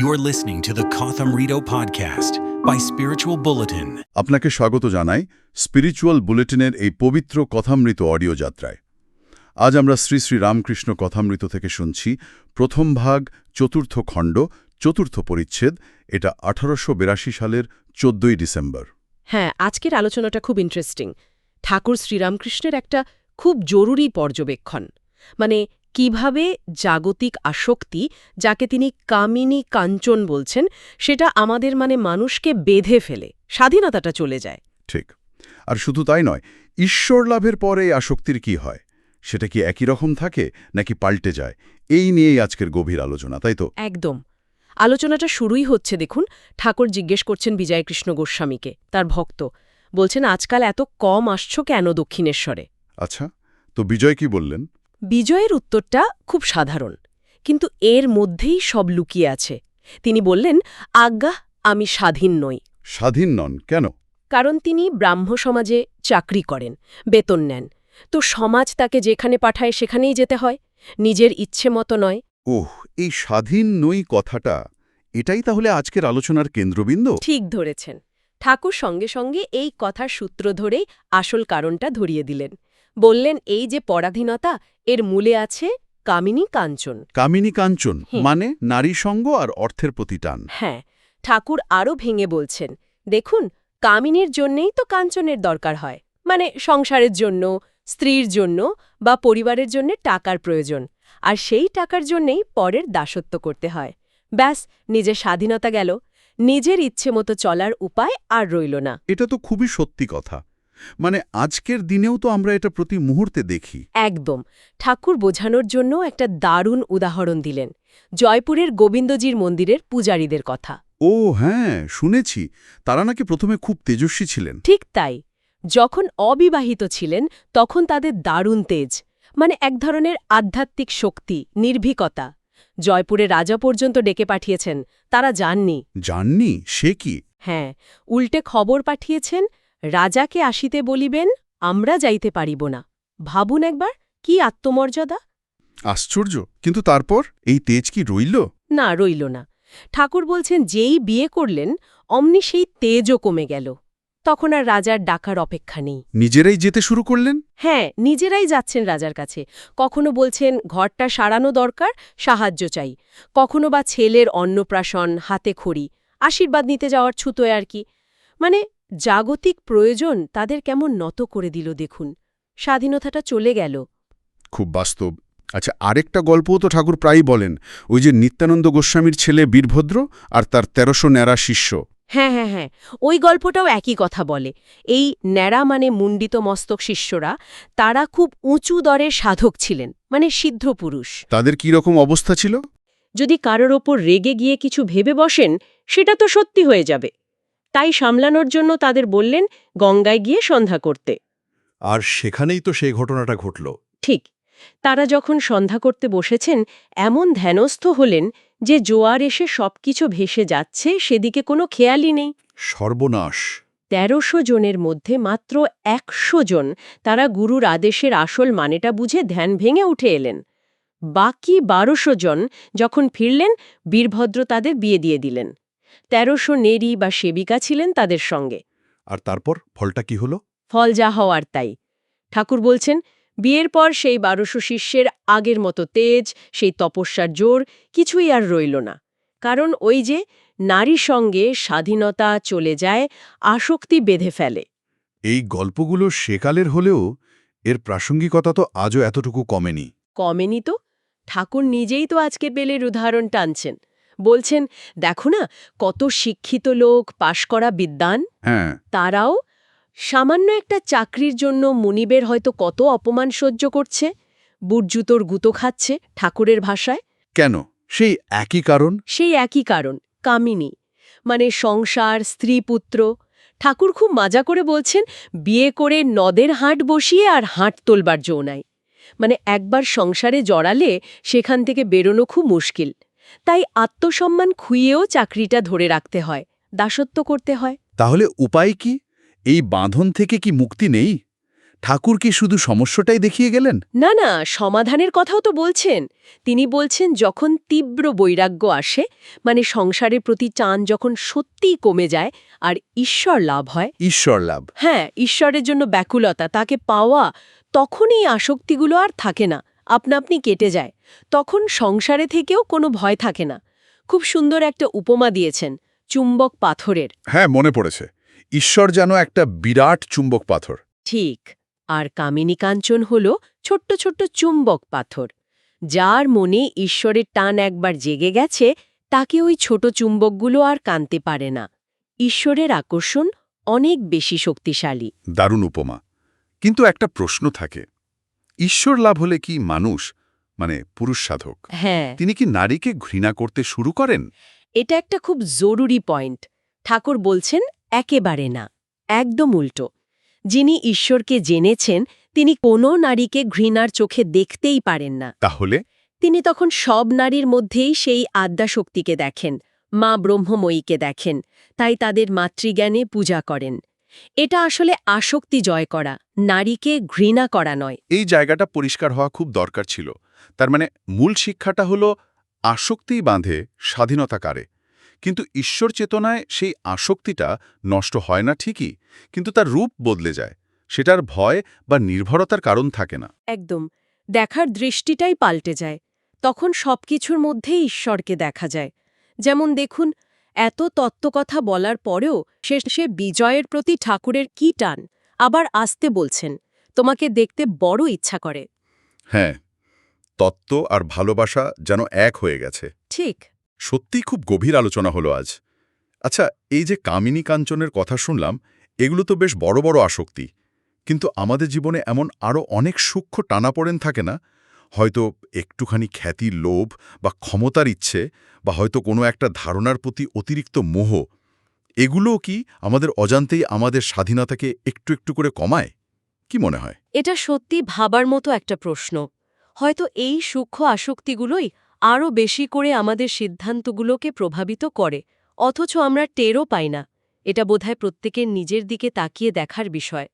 You're listening to the Kotham Rito podcast by Spiritual Bulletin. আপনাকে স্বাগত জানাই spiritual বুলেটিনের এই পবিত্র কথামৃত অডিও যাত্রায় আজ আমরা শ্রী শ্রী রামকৃষ্ণ কথামৃত থেকে শুনছি প্রথম ভাগ চতুর্থ খণ্ড চতুর্থ পরিচ্ছেদ এটা আঠারোশ বিরাশি সালের চোদ্দই ডিসেম্বর। হ্যাঁ আজকের আলোচনাটা খুব ইন্টারেস্টিং ঠাকুর শ্রীরামকৃষ্ণের একটা খুব জরুরি পর্যবেক্ষণ। মানে কীভাবে জাগতিক আসক্তি যাকে তিনি কামিনী কাঞ্চন বলছেন সেটা আমাদের মানে মানুষকে বেঁধে ফেলে স্বাধীনতাটা চলে যায়। ঠিক। আর শুধু তাই নয় ঈশ্বর লাভের পরে এই আসক্তির কি হয়? সেটা কি একই রকম থাকে নাকি পাল্টে যায়? এই নিয়েই আজকের গভীর আলোচনা তাই তো? একদম। আলোচনাটা শুরুই হচ্ছে দেখুন ঠাকুর জিজ্ঞেস করছেন বিজয়কৃষ্ণ গোস্বামীকে তার ভক্ত। বলছেন আজকাল এত কম আসছো কেন দক্ষিণেশ্বরে? আচ্ছা তো বিজয় কি বললেন? বিজয়ের উত্তরটা খুব সাধারণ কিন্তু এর মধ্যেই সব লুকিয়ে আছে। তিনি বললেন আজ্ঞা আমি স্বাধীন নই। স্বাধীন নন? কেন? কারণ তিনি ব্রাহ্ম সমাজে চাকরি করেন বেতন নেন। তো সমাজ তাকে যেখানে পাঠায় সেখানেই যেতে হয় নিজের ইচ্ছে মতো নয়। ওহ এই স্বাধীন নই কথাটা এটাই তাহলে আজকের আলোচনার কেন্দ্রবিন্দু? ঠিক ধরেছেন। ঠাকুর সঙ্গে সঙ্গে এই কথার সূত্র ধরেই আসল কারণটা ধরিয়ে দিলেন। বললেন এই যে পরাধীনতা এর মূলে আছে কামিনী কাঞ্চন। কামিনী কাঞ্চন মানে নারী সঙ্গ আর অর্থের প্রতি টান হ্যাঁ ঠাকুর আরও ভেঙে বলছেন দেখুন কামিনীর জন্যেই তো কাঞ্চনের দরকার হয়। মানে সংসারের জন্য স্ত্রীর জন্য বা পরিবারের জন্য টাকার প্রয়োজন। আর সেই টাকার জন্যেই পরের দাসত্ব করতে হয়। ব্যাস নিজের স্বাধীনতা গেল। নিজের ইচ্ছে মতো চলার উপায় আর রইল না। এটা তো খুবই সত্যি কথা। মানে আজকের দিনেও তো আমরা এটা প্রতি মুহূর্তে দেখি। একদম। ঠাকুর বোঝানোর জন্য একটা দারুণ উদাহরণ দিলেন। জয়পুরের গোবিন্দজির মন্দিরের পূজারীদের কথা। ও হ্যাঁ শুনেছি। তারা নাকি প্রথমে খুব তেজস্বী ছিলেন। ঠিক তাই। যখন অবিবাহিত ছিলেন তখন তাদের দারুণ তেজ মানে এক ধরনের আধ্যাত্মিক শক্তি নির্ভীকতা। জয়পুরে রাজা পর্যন্ত ডেকে পাঠিয়েছেন তারা যাননি জাননি? সে কি? হ্যাঁ উল্টে খবর পাঠিয়েছেন রাজাকে আসিতে বলিবেন আমরা যাইতে পারিব না। ভাবুন একবার কি আত্মমর্যাদা? আশ্চর্য কিন্তু তারপর এই তেজ কি রইল? না রইল না। ঠাকুর বলছেন যেই বিয়ে করলেন অমনি সেই তেজও কমে গেল। তখন আর রাজার ডাকার অপেক্ষা নেই। নিজেরাই যেতে শুরু করলেন? হ্যাঁ নিজেরাই যাচ্ছেন রাজার কাছে। কখনো বলছেন ঘরটা সারানো দরকার সাহায্য চাই। কখনো বা ছেলের অন্নপ্রাশন হাতে খড়ি। আশীর্বাদ নিতে যাওয়ার ছুতোয় আর কি। মানে জাগতিক প্রয়োজন তাদের কেমন নত করে দিল দেখুন। স্বাধীনতাটা চলে গেল। খুব বাস্তব। আচ্ছা আরেকটা গল্পও তো ঠাকুর প্রায়ই বলেন ওই যে নিত্যানন্দ গোস্বামীর ছেলে বীরভদ্র আর তার তেরোশো ন্যাড়া শিষ্য। হ্যাঁ হ্যাঁ হ্যাঁ ওই গল্পটাও একই কথা বলে। এই ন্যাড়া মানে মুণ্ডিত মস্তক শিষ্যরা তারা খুব উঁচু দরের সাধক ছিলেন মানে সিদ্ধ পুরুষ। তাদের কি রকম অবস্থা ছিল? যদি কারোর ওপর রেগে গিয়ে কিছু ভেবে বসেন সেটা তো সত্যি হয়ে যাবে। তাই সামলানোর জন্য তাদের বললেন গঙ্গায় গিয়ে সন্ধ্যা করতে। আর সেখানেই তো সেই ঘটনাটা ঘটল। ঠিক। তারা যখন সন্ধ্যা করতে বসেছেন এমন ধ্যানস্থ হলেন যে জোয়ার এসে সবকিছু ভেসে যাচ্ছে সেদিকে কোনো খেয়ালই নেই। সর্বনাশ। তেরোশো জনের মধ্যে মাত্র একশো জন তারা গুরুর আদেশের আসল মানেটা বুঝে ধ্যান ভেঙে উঠে এলেন। বাকি বারোশো জন যখন ফিরলেন বীরভদ্র তাদের বিয়ে দিয়ে দিলেন। তেরোশো নেরি বা সেবিকা ছিলেন তাদের সঙ্গে। আর তারপর ফলটা কি হলো? ফল যা হওয়ার তাই। ঠাকুর বলছেন বিয়ের পর সেই বারোশো শিষ্যের আগের মতো তেজ সেই তপস্যার জোর কিছুই আর রইল না। কারণ ওই যে নারী সঙ্গে স্বাধীনতা চলে যায় আসক্তি বেঁধে ফেলে। এই গল্পগুলো সেকালের হলেও এর প্রাসঙ্গিকতা তো আজও এতটুকু কমেনি। কমেনি তো? ঠাকুর নিজেই তো আজকে বেলের উদাহরণ টানছেন। বলছেন দেখো না কত শিক্ষিত লোক পাশ করা বিদ্বান। হ্যাঁ। তারাও সামান্য একটা চাকরির জন্য মনিবের হয়তো কত অপমান সহ্য করছে। বুটজুতোর গুতো খাচ্ছে ঠাকুরের ভাষায়। কেন? সেই একই কারণ? সেই একই কারণ কামিনী। মানে সংসার স্ত্রী পুত্র। ঠাকুর খুব মজা করে বলছেন বিয়ে করে নদের হাট বসিয়ে আর হাট তোলবার জো নাই মানে একবার সংসারে জড়ালে সেখান থেকে বেরোনো খুব মুশকিল। তাই আত্মসম্মান খুইয়েও চাকরিটা ধরে রাখতে হয় দাসত্ব করতে হয়। তাহলে উপায় কি? এই বাঁধন থেকে কি মুক্তি নেই? ঠাকুর কি শুধু সমস্যাটাই দেখিয়ে গেলেন? না না সমাধানের কথাও তো বলছেন। তিনি বলছেন যখন তীব্র বৈরাগ্য আসে মানে সংসারের প্রতি চান যখন সত্যিই কমে যায় আর ঈশ্বর লাভ হয়। ঈশ্বর লাভ। হ্যাঁ ঈশ্বরের জন্য ব্যাকুলতা তাকে পাওয়া তখনই আসক্তিগুলো আর থাকে না। আপনা আপনি কেটে যায়। তখন সংসারে থেকেও কোনো ভয় থাকে না। খুব সুন্দর একটা উপমা দিয়েছেন চুম্বক পাথরের। হ্যাঁ মনে পড়েছে। ঈশ্বর যেন একটা বিরাট চুম্বক পাথর। ঠিক আর কামিনী কাঞ্চন হল ছোট্ট ছোট্ট চুম্বক পাথর। যার মনে ঈশ্বরের টান একবার জেগে গেছে তাকে ওই ছোট চুম্বকগুলো আর কানতে পারে না। ঈশ্বরের আকর্ষণ অনেক বেশি শক্তিশালী। দারুণ উপমা। কিন্তু একটা প্রশ্ন থাকে। ঈশ্বর লাভ হলে কি মানুষ মানে পুরুষ সাধক? হ্যাঁ। তিনি কি নারীকে ঘৃণা করতে শুরু করেন? এটা একটা খুব জরুরি পয়েন্ট। ঠাকুর বলছেন একেবারে না একদম উল্টো। যিনি ঈশ্বরকে জেনেছেন তিনি কোনো নারীকে ঘৃণার চোখে দেখতেই পারেন না। তাহলে? তিনি তখন সব নারীর মধ্যেই সেই আদ্যাশক্তিকে দেখেন মা ব্রহ্মময়ীকে দেখেন তাই তাদের মাতৃজ্ঞানে পূজা করেন। এটা আসলে আসক্তি জয় করা নারীকে ঘৃণা করা নয়। এই জায়গাটা পরিষ্কার হওয়া খুব দরকার ছিল। তার মানে মূল শিক্ষাটা হলো আসক্তিই বাঁধে স্বাধীনতা কারে। কিন্তু ঈশ্বর চেতনায় সেই আসক্তিটা নষ্ট হয় না ঠিকই কিন্তু তার রূপ বদলে যায়। সেটার ভয় বা নির্ভরতার কারণ থাকে না। একদম। দেখার দৃষ্টিটাই পাল্টে যায়। তখন সবকিছুর মধ্যেই ঈশ্বরকে দেখা যায়। যেমন দেখুন এত তত্ত্বকথা বলার পরেও শেষে বিজয়ের প্রতি ঠাকুরের কি টান? আবার আসতে বলছেন তোমাকে দেখতে বড় ইচ্ছা করে। হ্যাঁ তত্ত্ব আর ভালোবাসা যেন এক হয়ে গেছে। ঠিক। সত্যিই খুব গভীর আলোচনা হলো আজ। আচ্ছা এই যে কামিনী কাঞ্চনের কথা শুনলাম এগুলো তো বেশ বড় বড় আসক্তি। কিন্তু আমাদের জীবনে এমন আরও অনেক সূক্ষ্ম টানাপোড়েন থাকে না? হয়তো একটুখানি খ্যাতির লোভ বা ক্ষমতার ইচ্ছে বা হয়তো কোনো একটা ধারণার প্রতি অতিরিক্ত মোহ, এগুলোও কি আমাদের অজান্তেই আমাদের স্বাধীনতাকে একটু একটু করে কমায়? কি মনে হয়? এটা সত্যি ভাবার মতো একটা প্রশ্ন। হয়তো এই সূক্ষ্ম আসক্তিগুলোই আরও বেশি করে আমাদের সিদ্ধান্তগুলোকে প্রভাবিত করে, অথচ আমরা টেরও পাই না। এটা বোধহয় প্রত্যেকের নিজের দিকে তাকিয়ে দেখার বিষয়।